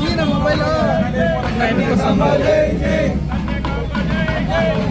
Gina mobile.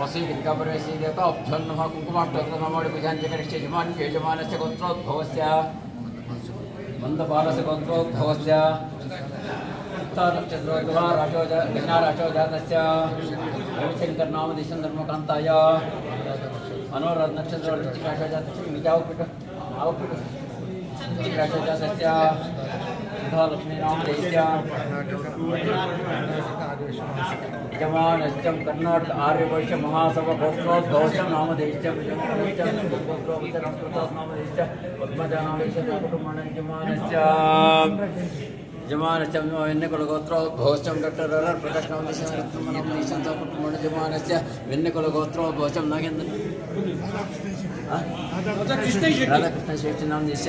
वसीकृतिप्रवेशीदेतोभ्योन्नः कुङ्कुमाष्टोत्तमौलिपुजाञ्जकरिष्ठयजमान् यजमानस्य गोत्रोद्भवस्य मन्दपालस्य गोत्रोद्भवस्य उत्तानक्षत्रोद्भवा राजोजा गणाराजोजातस्य యజమానశ్యం Karnata Aryavysya మహాసభ గోత్రోద్ఘోషం నామదేశ్యం యజమానశ్యం వెన్నెకుల గోత్రో ఘోషం కట్టారు ప్రదక్షిణం దేశంతో కుటుంబం యజమానస్య వెన్నెకుల గోత్రో ఘోషం నాగేంద్ర రాధాకృష్ణ శేషి నామ దేశ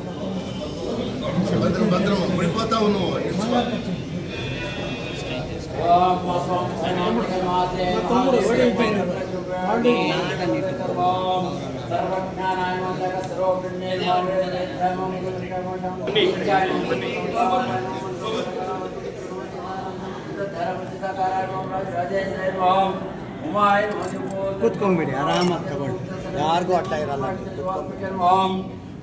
భద్రం భద్రం పడిపోతావు నువ్వు నిల్చుకో. ಕೂತ್ಕೊಂಡ್ಬಿಡಿ ಆರಾಮಾಗಿ ತಗೊಳ್ಳಿ ಯಾರಿಗೂ ಅಡ್ಡ ಇರಲ್ಲ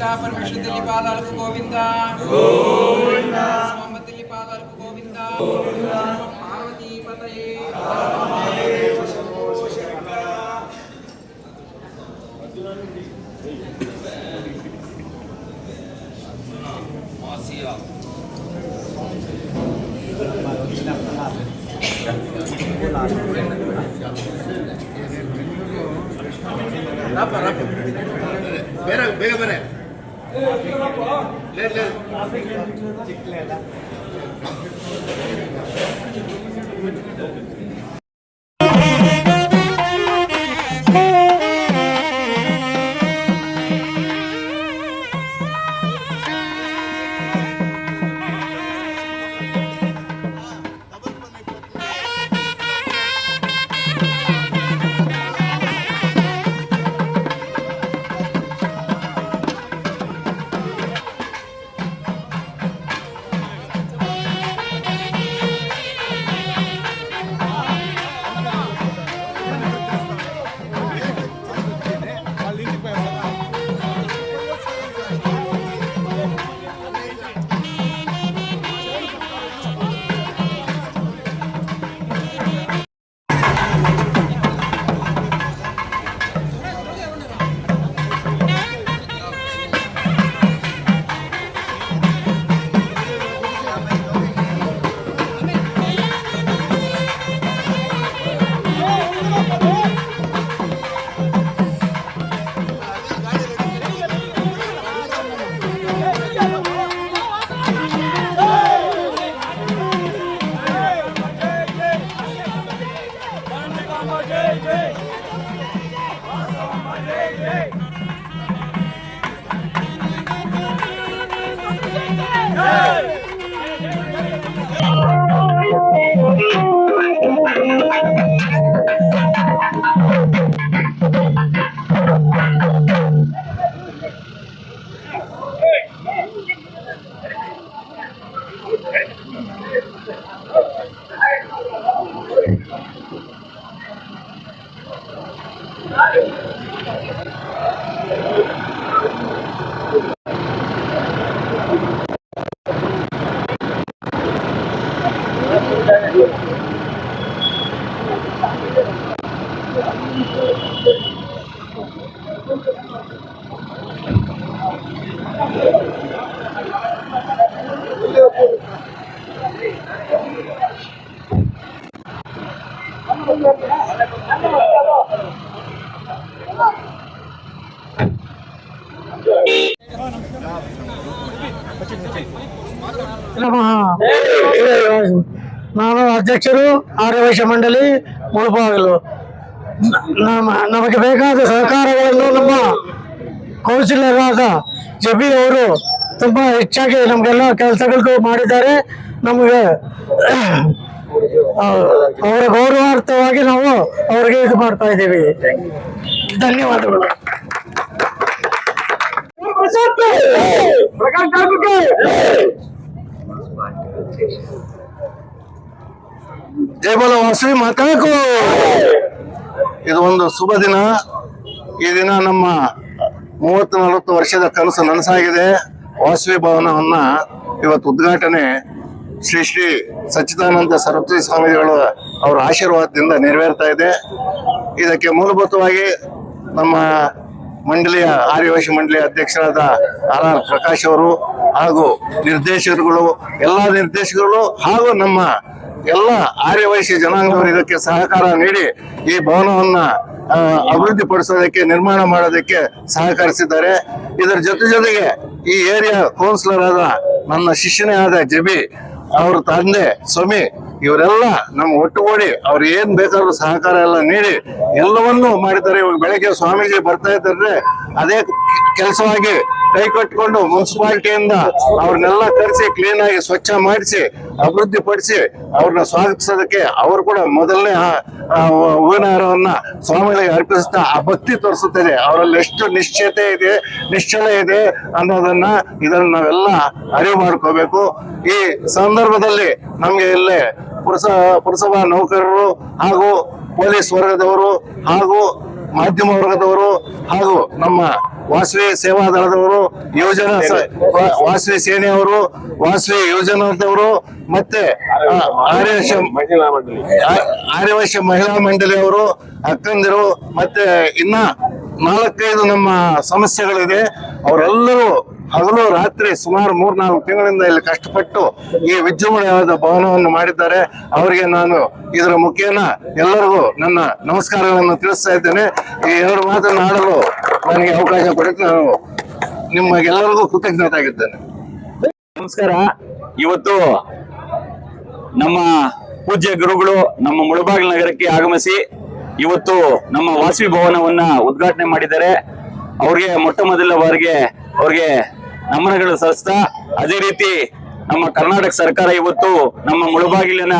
గీతా పరమేశ్వర తల్లి పాదాలకు గోవింద స్వామ తల్లి పాదాలకు గోవింద పార్వతీ పతయే ಬೇಗ ಬೇರೆ ಬೇಗ ಬೇರೆ ನಮ್ಮ ನಾನು ಅಧ್ಯಕ್ಷರು ಆರ್ಯವೈಶ್ಯ ಮಂಡಳಿ ಮುಳುಬಾಗಿಲು ನಮಗೆ ಬೇಕಾದ ಸಹಕಾರಗಳನ್ನು ನಮ್ಮ ಕೌನ್ಸಿಲರ್ ಜಬಿ ಅವರು ತುಂಬಾ ಹೆಚ್ಚಾಗಿ ನಮಗೆಲ್ಲ ಕೆಲಸಗಳಿಗೂ ಮಾಡಿದ್ದಾರೆ. ನಮಗೆ ಅವರ ಗೌರವಾರ್ಥವಾಗಿ ನಾವು ಅವ್ರಿಗೆ ಇದು ಮಾಡ್ತಾ ಇದ್ದೀವಿ. ಧನ್ಯವಾದಗಳು. ಜಯಬಲ ವಾಸವಿ, ಮಾತಾಡಕು. ಇದು ಒಂದು ಶುಭ ದಿನ. ಈ ದಿನ ನಮ್ಮ ಮೂವತ್ತು ನಲವತ್ತು ವರ್ಷದ ಕನಸು ನನಸಾಗಿದೆ. ವಾಸವಿ ಭವನವನ್ನ ಇವತ್ತು ಉದ್ಘಾಟನೆ ಶ್ರೀ ಶ್ರೀ ಸಚ್ಚಿದಾನಂದ ಸರಸ್ವತಿ ಸ್ವಾಮಿಗಳು ಅವರ ಆಶೀರ್ವಾದದಿಂದ ನೆರವೇರ್ತಾ ಇದೆ. ಇದಕ್ಕೆ ಮೂಲಭೂತವಾಗಿ ನಮ್ಮ ಮಂಡಳಿಯ ಆರ್ಯವಾಸಿ ಮಂಡಳಿಯ ಅಧ್ಯಕ್ಷರಾದ ಆರ್ ಆರ್ ಪ್ರಕಾಶ್ ಅವರು ಹಾಗೂ ನಿರ್ದೇಶಕರುಗಳು, ಎಲ್ಲ ನಿರ್ದೇಶಕರುಗಳು ಹಾಗೂ ನಮ್ಮ ಎಲ್ಲ ಆರ್ಯವೈಶ್ಯ ಜನಾಂಗದವರು ಇದಕ್ಕೆ ಸಹಕಾರ ನೀಡಿ ಈ ಭವನವನ್ನ ಅಭಿವೃದ್ಧಿ ಅಭಿವೃದ್ಧಿಪಡಿಸೋದಕ್ಕೆ, ನಿರ್ಮಾಣ ಮಾಡೋದಕ್ಕೆ ಸಹಕರಿಸಿದ್ದಾರೆ. ಇದರ ಜೊತೆ ಜೊತೆಗೆ ಈ ಏರಿಯಾ ಕೌನ್ಸಿಲರ್ ಆದ ನನ್ನ ಶಿಷ್ಯನೇ ಆದ ಜಬಿ ಅವರ ತಂದೆ ಸ್ವಾಮಿ ಇವರೆಲ್ಲ ನಮ್ಮ ಒಟ್ಟುಗೂಡಿ ಅವ್ರು ಏನ್ ಬೇಕಾದ್ರೂ ಸಹಕಾರ ಎಲ್ಲ ನೀಡಿ ಎಲ್ಲವನ್ನೂ ಮಾಡಿದ್ದಾರೆ. ಇವಾಗ ಬೆಳಗ್ಗೆ ಸ್ವಾಮೀಜಿ ಬರ್ತಾ ಇದ್ದಾರೆ. ಅದೇ ಕೆಲಸವಾಗಿ ಕೈ ಕಟ್ಕೊಂಡು ಮುನ್ಸಿಪಾಲಿಟಿಯಿಂದ ಅವ್ರನ್ನೆಲ್ಲ ಕರೆಸಿ ಕ್ಲೀನ್ ಆಗಿ ಸ್ವಚ್ಛ ಮಾಡಿಸಿ ಅಭಿವೃದ್ಧಿ ಪಡಿಸಿ ಅವ್ರನ್ನ ಸ್ವಾಗತಿಸೋದಕ್ಕೆ ಅವರು ಕೂಡ ಮೊದಲನೇ, ಆ- ಆ ಹೂವಿನ ಹಾರವನ್ನ ಸ್ವಾಮಿಗಳಿಗೆ ಅರ್ಪಿಸುತ್ತಾ ಆ ಭಕ್ತಿ ತೋರಿಸುತ್ತದೆ. ಅವರಲ್ಲಿ ಎಷ್ಟು ನಿಶ್ಚಯತೆ ಇದೆ, ನಿಶ್ಚಲ ಇದೆ ಅನ್ನೋದನ್ನ ಇದನ್ನ ನಾವೆಲ್ಲ ಅರಿವು ಮಾಡ್ಕೋಬೇಕು. ಈ ಸಂದರ್ಭದಲ್ಲಿ ನಮ್ಗೆ ಇಲ್ಲಿ ಪುರಸ, ಪುರಸಭಾ ನೌಕರರು ಹಾಗೂ ಪೊಲೀಸ್ ವರ್ಗದವರು ಹಾಗೂ ಮಾಧ್ಯಮ ವರ್ಗದವರು ಹಾಗೂ ನಮ್ಮ ವಾಸವಿ ಸೇವಾ ದಳದವರು ಯೋಜನಾ ವಾಸವಿ ಸೇನೆಯವರು ವಾಸವಿ ಯೋಜನಾದವರು ಮತ್ತೆ ಆ, ಮಹಿಳಾ ಮಂಡಳಿ. ಆರ್ಯವೈಶ್ಯ ಮಹಿಳಾ ಮಂಡಳಿಯವರು ಅಕ್ಕಂದಿರು ಮತ್ತೆ ಇನ್ನ ನಾಲ್ಕೈದು ನಮ್ಮ ಸಮಸ್ಯೆಗಳಿದೆ. ಅವರೆಲ್ಲರೂ ಹಗಲು ರಾತ್ರಿ ಸುಮಾರು ಮೂರ್ನಾಲ್ಕು ತಿಂಗಳಿಂದ ಇಲ್ಲಿ ಕಷ್ಟಪಟ್ಟು ಈ ವಿಜೃಂಭಣೆಯಾದ ಭವನವನ್ನು ಮಾಡಿದ್ದಾರೆ. ಅವರಿಗೆ ನಾನು ಇದರ ಮುಖೇನ ಎಲ್ಲರಿಗೂ ನನ್ನ ನಮಸ್ಕಾರಗಳನ್ನು ತಿಳಿಸ್ತಾ ಇದ್ದೇನೆ. ಈ ಎರಡು ಮಾತನ್ನು ಆಡಲು ನನಗೆ ಅವಕಾಶ ಕೊಡಕ್ಕೆ ನಾನು ನಿಮಗೆಲ್ಲರಿಗೂ ಕೃತಜ್ಞತಾಗಿದ್ದೇನೆ. ನಮಸ್ಕಾರ. ಇವತ್ತು ನಮ್ಮ ಪೂಜ್ಯ ಗುರುಗಳು ನಮ್ಮ ಮುಳಬಾಗಿಲು ನಗರಕ್ಕೆ ಆಗಮಿಸಿ ಇವತ್ತು ನಮ್ಮ ವಾಸವಿ ಭವನವನ್ನ ಉದ್ಘಾಟನೆ ಮಾಡಿದ್ದಾರೆ. ಅವ್ರಿಗೆ ಮೊಟ್ಟ ಮೊದಲ ಬಾರಿಗೆ ಅವ್ರಿಗೆ ನಮನಗಳು ಸಲ್ಲಿಸ್ತಾ ಅದೇ ರೀತಿ ನಮ್ಮ ಕರ್ನಾಟಕ ಸರ್ಕಾರ ಇವತ್ತು ನಮ್ಮ ಮುಳಬಾಗಿಲಿನ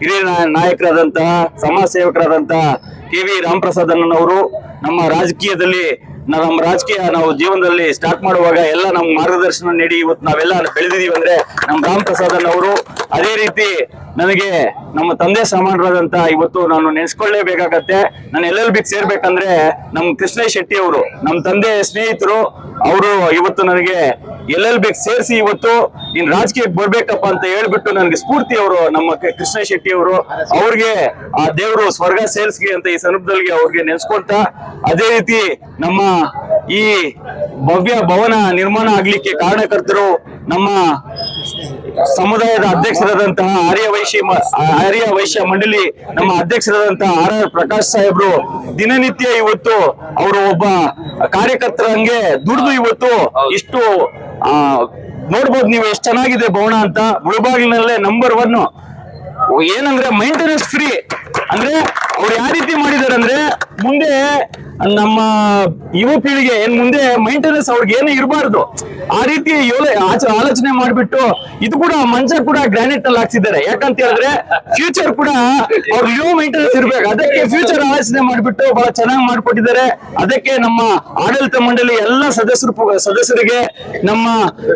ಹಿರಿಯ ನಾಯಕರಾದಂತಹ ಸಮಾಜ ಸೇವಕರಾದಂತಹ ಕೆ ವಿ ರಾಮಪ್ರಸಾದ್ ಅಣ್ಣನವರು ನಮ್ಮ ರಾಜಕೀಯದಲ್ಲಿ ನಮ್ಮ ರಾಜಕೀಯ ನಾವು ಜೀವನದಲ್ಲಿ ಸ್ಟಾರ್ಟ್ ಮಾಡುವಾಗ ಎಲ್ಲ ನಮ್ಮ ಮಾರ್ಗದರ್ಶನ ನೀಡಿ ಇವತ್ತು ನಾವೆಲ್ಲ ಬೆಳೆದಿದೀವಿ ಅಂದ್ರೆ ನಮ್ಮ ರಾಮ್ ಪ್ರಸಾದನ್ ಅವರು ಅದೇ ರೀತಿ ನನಗೆ ನಮ್ಮ ತಂದೆ ಸಮಾನರಾದಂತ ಇವತ್ತು ನಾನು ನೆನೆಸ್ಕೊಳ್ಳೇಬೇಕಾಗತ್ತೆ. ನಾನು ಎಲ್ ಬಿಗ್ ಸೇರ್ಬೇಕಂದ್ರೆ ನಮ್ ಕೃಷ್ಣ ಶೆಟ್ಟಿ ಅವರು ನಮ್ಮ ತಂದೆ ಸ್ನೇಹಿತರು, ಅವರು ಇವತ್ತು ನನಗೆ ಎಲ್ ಬೇಕು ಸೇರಿಸಿ ಇವತ್ತು ನೀನ್ ರಾಜಕೀಯಕ್ಕೆ ಬರ್ಬೇಕಪ್ಪ ಅಂತ ಹೇಳ್ಬಿಟ್ಟು ನನ್ಗೆ ಸ್ಫೂರ್ತಿ ಅವರು, ನಮ್ಮ ಕೃಷ್ಣ ಶೆಟ್ಟಿ ಅವರು, ಅವ್ರಿಗೆ ಆ ದೇವರು ಸ್ವರ್ಗ ಸೇರಿಸ್ಲಿ ಅಂತ ಈ ಸಂದರ್ಭದಲ್ಲಿ ಅವ್ರಿಗೆ ನೆನೆಸ್ಕೊಂತ ಅದೇ ರೀತಿ ನಮ್ಮ ಈ ಭವ್ಯ ಭವನ ನಿರ್ಮಾಣ ಆಗ್ಲಿಕ್ಕೆ ಕಾರಣಕರ್ತರು ನಮ್ಮ ಸಮುದಾಯದ ಅಧ್ಯಕ್ಷರಾದಂತಹ ಆರ್ಯ ವೈಶ್ಯ ಆರ್ಯ ವೈಶ್ಯ ಮಂಡಳಿ, ನಮ್ಮ ಅಧ್ಯಕ್ಷರಾದಂತಹ ಆರ್ ಆರ್ ಪ್ರಕಾಶ್ ಸಾಹೇಬ್ರು ದಿನನಿತ್ಯ ಇವತ್ತು ಅವರು ಒಬ್ಬ ಕಾರ್ಯಕರ್ತರಂಗೆ ದುಡಿದು ಇವತ್ತು ಇಷ್ಟು ಆ ನೋಡ್ಬೋದು ನೀವು ಎಷ್ಟು ಚೆನ್ನಾಗಿದೆ ಭವನ ಅಂತ. ಮುಳುಬಾಗಿಲಿನಲ್ಲೇ ನಂಬರ್ ಒನ್ ಏನಂದ್ರೆ ಮೈಂಟೆನೆನ್ಸ್ ಫ್ರೀ ಅಂದ್ರೆ ಅವ್ರು ಯಾವ ರೀತಿ ಮಾಡಿದಾರೆ ಅಂದ್ರೆ ಮುಂದೆ ನಮ್ಮ ಯುವ ಪೀಳಿಗೆ ಏನ್ ಮುಂದೆ ಮೈಂಟೆನೆನ್ಸ್ ಅವ್ರಿಗೆ ಏನೇ ಇರಬಾರ್ದು. ಆ ರೀತಿ ಆಲೋಚನೆ ಮಾಡಿಬಿಟ್ಟು ಇದು ಕೂಡ ಮಂಚ ಕೂಡ ಗ್ರಾನೈಟ್ ಅಲ್ಲಿ ಹಾಕ್ಸಿದ್ದಾರೆ. ಯಾಕಂತ ಹೇಳಿದ್ರೆ ಫ್ಯೂಚರ್ ಕೂಡ ಅವ್ರ ಲೋ ಮೈಂಟೆನೆನ್ಸ್ ಇರ್ಬೇಕು. ಅದಕ್ಕೆ ಫ್ಯೂಚರ್ ಆಲೋಚನೆ ಮಾಡಿಬಿಟ್ಟು ಬಹಳ ಚೆನ್ನಾಗಿ ಮಾಡ್ಕೊಟ್ಟಿದ್ದಾರೆ. ಅದಕ್ಕೆ ನಮ್ಮ ಆಡಳಿತ ಮಂಡಳಿ ಎಲ್ಲ ಸದಸ್ಯರು ಸದಸ್ಯರಿಗೆ, ನಮ್ಮ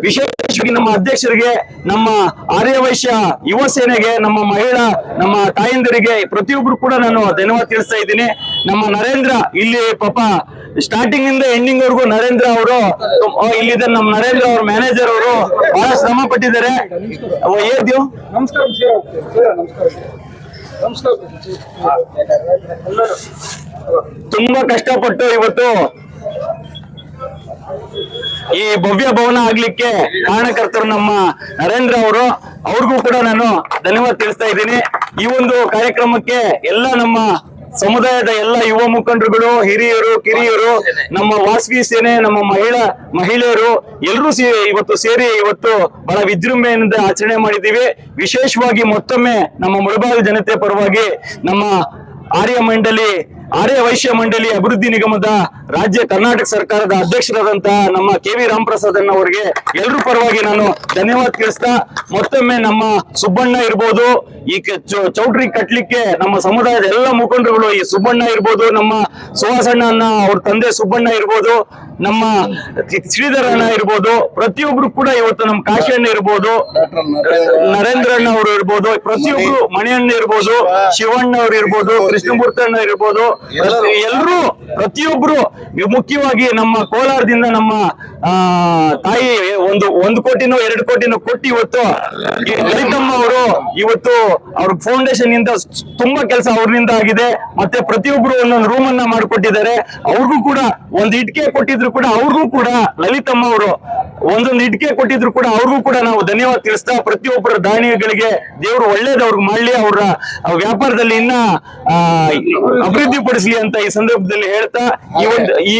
ವಿಶೇಷವಾಗಿ ನಮ್ಮ ಅಧ್ಯಕ್ಷರಿಗೆ, ನಮ್ಮ ಆರ್ಯವೈಶ್ಯ ಯುವ ಸೇನೆಗೆ, ನಮ್ಮ ಮಹಿಳಾ, ನಮ್ಮ ತಾಯಂದಿರಿಗೆ, ಪ್ರತಿಯೊಬ್ರು ಕೂಡ ನಾನು ಧನ್ಯವಾದ ತಿಳಿಸ್ತಾ ಇದ್ದೀನಿ. ನಮ್ಮ ನರೇಂದ್ರ ಇಲ್ಲಿ ಪಾಪ ಸ್ಟಾರ್ಟಿಂಗ್ ಇಂದ ಎಂಡಿಂಗ್ ವರ್ಗೂ ನರೇಂದ್ರ ಅವರು ಇಲ್ಲಿದ್ದ ನಮ್ಮ ನರೇಂದ್ರ ಅವ್ರ ಮ್ಯಾನೇಜರ್ ಅವರು ಬಹಳ ಶ್ರಮ ಪಟ್ಟಿದ್ದಾರೆ. ಏದ್ಯು ತುಂಬಾ ಕಷ್ಟಪಟ್ಟು ಇವತ್ತು ಈ ಭವ್ಯ ಭವನ ಆಗ್ಲಿಕ್ಕೆ ಕಾರಣಕರ್ತರು ನಮ್ಮ ನರೇಂದ್ರ ಅವರು. ಅವ್ರಿಗೂ ಕೂಡ ನಾನು ಧನ್ಯವಾದ ತಿಳಿಸ್ತಾ ಇದ್ದೀನಿ. ಈ ಒಂದು ಕಾರ್ಯಕ್ರಮಕ್ಕೆ ಎಲ್ಲ ನಮ್ಮ ಸಮುದಾಯದ ಎಲ್ಲ ಯುವ ಮುಖಂಡರುಗಳು, ಹಿರಿಯರು, ಕಿರಿಯರು, ನಮ್ಮ ವಾಸವಿ ಸೇನೆ, ನಮ್ಮ ಮಹಿಳಾ, ಮಹಿಳೆಯರು ಎಲ್ಲರೂ ಸೇರಿ ಇವತ್ತು ಸೇರಿ ಇವತ್ತು ಬಹಳ ವಿಜೃಂಭಣೆಯಿಂದ ಆಚರಣೆ ಮಾಡಿದ್ದೀವಿ. ವಿಶೇಷವಾಗಿ ಮತ್ತೊಮ್ಮೆ ನಮ್ಮ ಮುಳಬಾಗಿಲು ಜನತೆ ಪರವಾಗಿ ನಮ್ಮ ಆರ್ಯ ಮಂಡಳಿ ಆರ್ಯ ವೈಶ್ಯ ಮಂಡಳಿ ಅಭಿವೃದ್ಧಿ ನಿಗಮದ ರಾಜ್ಯ ಕರ್ನಾಟಕ ಸರ್ಕಾರದ ಅಧ್ಯಕ್ಷರಾದಂತಹ ನಮ್ಮ ಕೆ ವಿ ರಾಮಪ್ರಸಾದ್ ಅವರಿಗೆ ಎಲ್ಲರೂ ಪರವಾಗಿ ನಾನು ಧನ್ಯವಾದ ತಿಳಿಸ್ತಾ ಮತ್ತೊಮ್ಮೆ ನಮ್ಮ ಸುಬ್ಬಣ್ಣ ಇರ್ಬೋದು, ಈ ಚೌಟ್ರಿ ಕಟ್ಲಿಕ್ಕೆ ನಮ್ಮ ಸಮುದಾಯದ ಎಲ್ಲ ಮುಖಂಡರುಗಳು ಈ ಸುಬ್ಬಣ್ಣ ಇರ್ಬೋದು, ನಮ್ಮ ಸುಹಾಸಣ್ಣ ಅವ್ರ ತಂದೆ ಸುಬ್ಬಣ್ಣ ಇರ್ಬೋದು ನಮ್ಮ ಶ್ರೀಧರಣ್ಣ ಇರ್ಬೋದು, ಪ್ರತಿಯೊಬ್ರು ಕೂಡ ಇವತ್ತು ನಮ್ಮ ಕಾಶಿ ಅಣ್ಣ ಇರ್ಬೋದು ನರೇಂದ್ರ ಅಣ್ಣ ಅವರು ಇರ್ಬೋದು, ಪ್ರತಿಯೊಬ್ರು ಮಣಿಯಣ್ಣ ಇರ್ಬೋದು, ಶಿವಣ್ಣ ಅವ್ರು ಇರ್ಬೋದು, ಕೃಷ್ಣಮೂರ್ತಿ ಅಣ್ಣ ಇರ್ಬೋದು ಎಲ್ಲರೂ ಪ್ರತಿಯೊಬ್ರು ಮುಖ್ಯವಾಗಿ ನಮ್ಮ ಕೋಲಾರದಿಂದ ನಮ್ಮ ತಾಯಿ ಒಂದು ಒಂದು ಕೋಟಿನೋ ಎರಡು ಕೋಟಿನೋ ಕೊಟ್ಟು ಇವತ್ತು ಲಲಿತಮ್ಮ ಅವರು ಇವತ್ತು ಅವ್ರ ಫೌಂಡೇಶನ್ ಇಂದ ತುಂಬಾ ಕೆಲಸ ಅವ್ರಿಂದ ಆಗಿದೆ. ಮತ್ತೆ ಪ್ರತಿಯೊಬ್ರು ಒಂದೊಂದು ರೂಮ್ ಅನ್ನ ಮಾಡಿಕೊಟ್ಟಿದ್ದಾರೆ. ಅವ್ರಿಗೂ ಕೂಡ ಒಂದ್ ಇಟ್ಕೆ ಕೊಟ್ಟಿದ್ರು. ಕೂಡ ಅವ್ರಿಗೂ ಕೂಡ ಲಲಿತಮ್ಮ ಅವರು ಒಂದೊಂದು ಇಟ್ಕೆ ಕೊಟ್ಟಿದ್ರು ಕೂಡ ಅವ್ರಿಗೂ ಕೂಡ ನಾವು ಧನ್ಯವಾದ ತಿಳಿಸ್ತಾ ಪ್ರತಿಯೊಬ್ಬರ ದಾನಿಗಳಿಗೆ ದೇವರು ಒಳ್ಳೇದು ಅವ್ರಿಗೆ ಮಾಡ್ಲಿ ಅವರ ವ್ಯಾಪಾರದಲ್ಲಿ ಇನ್ನ ಅಭಿವೃದ್ಧಿ ಪಡಿಸ್ಲಿ ಅಂತ ಈ ಸಂದರ್ಭದಲ್ಲಿ ಹೇಳ್ತಾ ಈ ಒಂದು ಈ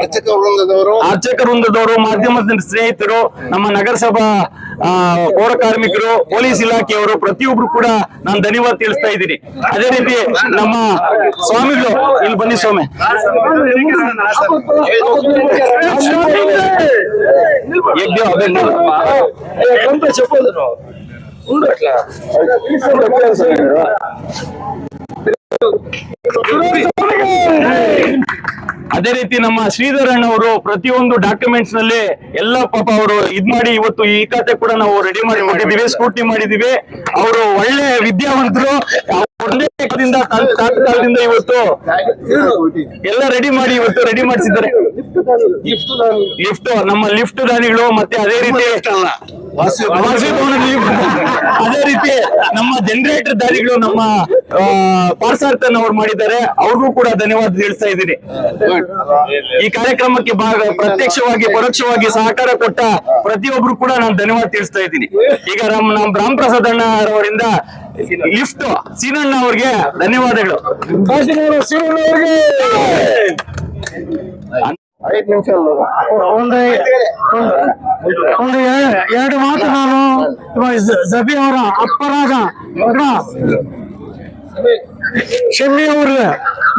ಅರ್ಚಕ ವೃಂದದವರು ಅರ್ಚಕ ವೃಂದದವರು ಮಾಧ್ಯಮದ ಸ್ನೇಹಿತರು ನಮ್ಮ ನಗರಸಭಾ ಪೌರ ಕಾರ್ಮಿಕರು, ಪೊಲೀಸ್ ಇಲಾಖೆಯವರು ಪ್ರತಿಯೊಬ್ರು ಕೂಡ ನಾನು ಧನ್ಯವಾದ ತಿಳಿಸ್ತಾ ಇದ್ದೀನಿ. ಅದೇ ರೀತಿ ನಮ್ಮ ಸ್ವಾಮಿಗಳು, ಇಲ್ಲಿ ಬನ್ನಿ ಸ್ವಾಮಿ. ಅದೇ ರೀತಿ ನಮ್ಮ ಶ್ರೀಧರಣ್ಣ ಅವರು ಪ್ರತಿಯೊಂದು ಡಾಕ್ಯುಮೆಂಟ್ಸ್ನಲ್ಲಿ ಎಲ್ಲ ಪಾಪ ಅವರು ಇದ್ ಮಾಡಿ ಇವತ್ತು ಈ ಖಾತೆ ಕೂಡ ನಾವು ರೆಡಿ ಮಾಡಿ ಮಾಡಿದೀವಿ ಸ್ಕೂಟಿ ಮಾಡಿದೀವಿ ಅವರು ಒಳ್ಳೆ ವಿದ್ಯಾವಂತರು. ಕಾಲದಿಂದ ಇವತ್ತು ಎಲ್ಲ ರೆಡಿ ಮಾಡಿ ಇವತ್ತು ರೆಡಿ ಮಾಡಿಸಿದ್ದಾರೆ. ಲಿಫ್ಟ್ ನಮ್ಮ ಲಿಫ್ಟ್ ದಾನಿಗಳು ಮತ್ತೆ ಅದೇ ರೀತಿ ಅದೇ ರೀತಿ ನಮ್ಮ ಜನರೇಟರ್ ದಾರಿಗಳು ನಮ್ಮ ಪಾರ್ಸಾರ್ಥನ್ ಅವ್ರು ಮಾಡಿದ್ದಾರೆ. ಅವ್ರಿಗೂ ಕೂಡ ಧನ್ಯವಾದ ತಿಳಿಸ್ತಾ ಇದ್ದೀನಿ. ಈ ಕಾರ್ಯಕ್ರಮಕ್ಕೆ ಭಾಗ ಪ್ರತ್ಯಕ್ಷವಾಗಿ ಪರೋಕ್ಷವಾಗಿ ಸಹಕಾರ ಕೊಟ್ಟ ಪ್ರತಿಯೊಬ್ರು ಕೂಡ ನಾನು ಧನ್ಯವಾದ ತಿಳಿಸ್ತಾ ಇದ್ದೀನಿ. ಈಗ ನಮ್ ನಮ್ಮ ರಾಮ್ ಪ್ರಸಾದ್ ಅಣ್ಣ ಅವರಿಂದ ಲಿಫ್ಟ್ ಸೀನಣ್ಣ ಅವ್ರಿಗೆ ಧನ್ಯವಾದಗಳು. ನಿಮಿಷ ಒಂದು ಒಂದು ಎರಡು ಮಾತು ನಾನು ಜಬಿ ಅವರ ಅಪ್ಪರಾಗ. ಶಮಿ ಅವರು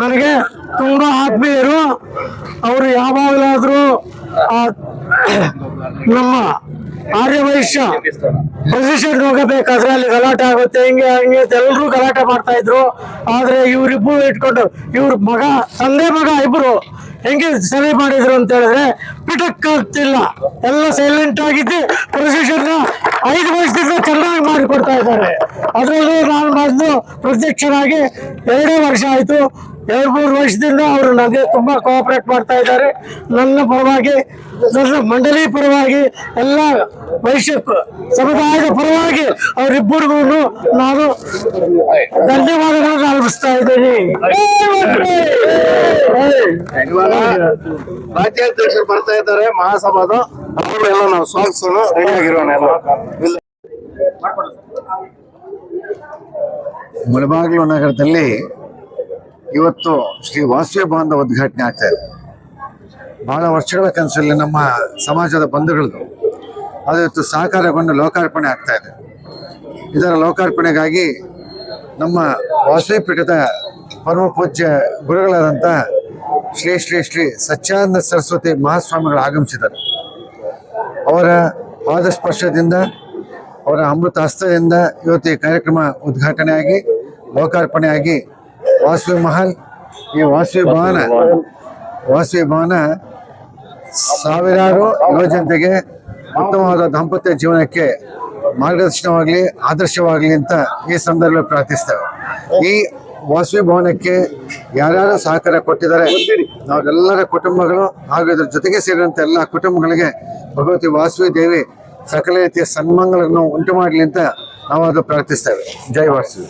ನನಗೆ ತುಂಬಾ ಆತ್ಮೀಯರು. ಅವರು ಯಾವಾಗಲಾದ್ರೂ ನಮ್ಮ ಆರ್ಯವೈಶ್ಯ ಪೊಸಿಷನ್ ಹೋಗಬೇಕಾದ್ರೆ ಅಲ್ಲಿ ಗಲಾಟೆ ಆಗುತ್ತೆ, ಹಿಂಗೆ, ಹಂಗೆ ಎಲ್ಲರೂ ಗಲಾಟೆ ಮಾಡ್ತಾ ಇದ್ರು. ಆದ್ರೆ ಇವ್ರಿಬ್ರು ಇಟ್ಕೊಂಡು, ಇವ್ರ ಮಗ, ತಂದೆ ಮಗ ಇಬ್ರು ಹೆಂಗೆ ಸಭೆ ಮಾಡಿದ್ರು ಅಂತ ಹೇಳಿದ್ರೆ ಪಿಟಕ್ ಆಗ್ತಿಲ್ಲ ಎಲ್ಲ ಸೈಲೆಂಟ್ ಆಗಿದ್ದು ಪ್ರೊಸೆಷನ್ ಐದು ವರ್ಷದಿಂದ ಚೆನ್ನಾಗಿ ಮಾಡಿಕೊಡ್ತಾ ಇದ್ದಾರೆ. ಅದರಲ್ಲೂ ನಾನು ಮೊದಲು ಪ್ರತ್ಯಕ್ಷರಾಗಿ ಎರಡೇ ವರ್ಷ ಆಯ್ತು. ಎರಡು ಮೂರು ವರ್ಷದಿಂದ ಅವರು ನನಗೆ ತುಂಬಾ ಕೋಆಪರೇಟ್ ಮಾಡ್ತಾ ಇದ್ದಾರೆ. ನನ್ನ ಪರವಾಗಿ, ನನ್ನ ಮಂಡಳಿ ಪರವಾಗಿ, ಎಲ್ಲ ವೈಶ್ಯ ಸಮುದಾಯದ ಪರವಾಗಿ ಅವರಿಬ್ಬರಿಗೂ ನಾನು ಧನ್ಯವಾದಗಳನ್ನು ಅರ್ಪಿಸ್ತಾ ಇದ್ದೀನಿ. ಬರ್ತಾ ಇದ್ದಾರೆ, ಮಹಾಸಭಾದ. ಎಲ್ಲ ನಾವು ಸ್ವಾಗತಿಸೋಣ. ರೆಡಿ ಆಗಿರೋಣ ಎಲ್ಲ. ಮುಳಬಾಗಿಲು ನಗರದಲ್ಲಿ ಇವತ್ತು ಶ್ರೀ ವಾಸವಿ ಭವನದ ಉದ್ಘಾಟನೆ ಆಗ್ತಾ ಇದೆ. ಬಹಳ ವರ್ಷಗಳ ಕನಸಲ್ಲಿ ನಮ್ಮ ಸಮಾಜದ ಬಂಧುಗಳದು ಅದು ಇವತ್ತು ಸಾಕಾರಗೊಂಡು ಲೋಕಾರ್ಪಣೆ ಆಗ್ತಾ ಇದೆ. ಇದರ ಲೋಕಾರ್ಪಣೆಗಾಗಿ ನಮ್ಮ ವಾಸವಿ ಪೀಠದ ಪರಮ ಪೂಜ್ಯ ಗುರುಗಳಾದಂಥ ಶ್ರೀ ಶ್ರೀ ಶ್ರೀ ಸಚ್ಚಾನಂದ ಸರಸ್ವತಿ ಮಹಾಸ್ವಾಮಿಗಳು ಆಗಮಿಸಿದರು ಅವರ ಪಾದಸ್ಪರ್ಶದಿಂದ, ಅವರ ಅಮೃತ ಹಸ್ತದಿಂದ ಇವತ್ತು ಈ ಕಾರ್ಯಕ್ರಮ ಉದ್ಘಾಟನೆಯಾಗಿ, ಲೋಕಾರ್ಪಣೆಯಾಗಿ ವಾಸವಿ ಮಹಲ್, ಈ ವಾಸವಿ ಭವನ ವಾಸವಿ ಭವನ ಸಾವಿರಾರು ಯುವಜನತೆಗೆ ಉತ್ತಮವಾದ ದಾಂಪತ್ಯ ಜೀವನಕ್ಕೆ ಮಾರ್ಗದರ್ಶನವಾಗಲಿ, ಆದರ್ಶವಾಗಲಿ ಅಂತ ಈ ಸಂದರ್ಭದಲ್ಲಿ ಪ್ರಾರ್ಥಿಸ್ತೇವೆ. ಈ ವಾಸವಿ ಭವನಕ್ಕೆ ಯಾರ್ಯಾರು ಸಹಕಾರ ಕೊಟ್ಟಿದ್ದಾರೆ ಅವರೆಲ್ಲರ ಕುಟುಂಬಗಳು ಹಾಗೂ ಇದರ ಜೊತೆಗೆ ಸೇರಿದಂತ ಎಲ್ಲ ಕುಟುಂಬಗಳಿಗೆ ಭಗವತಿ ವಾಸವಿ ದೇವಿ ಸಕಲ ರೀತಿಯ ಸನ್ಮಾನಗಳನ್ನು ಉಂಟು ಮಾಡಲಿ ಅಂತ ನಾವು ಅದು ಪ್ರಾರ್ಥಿಸ್ತೇವೆ. ಜೈ ವಾಸವಿ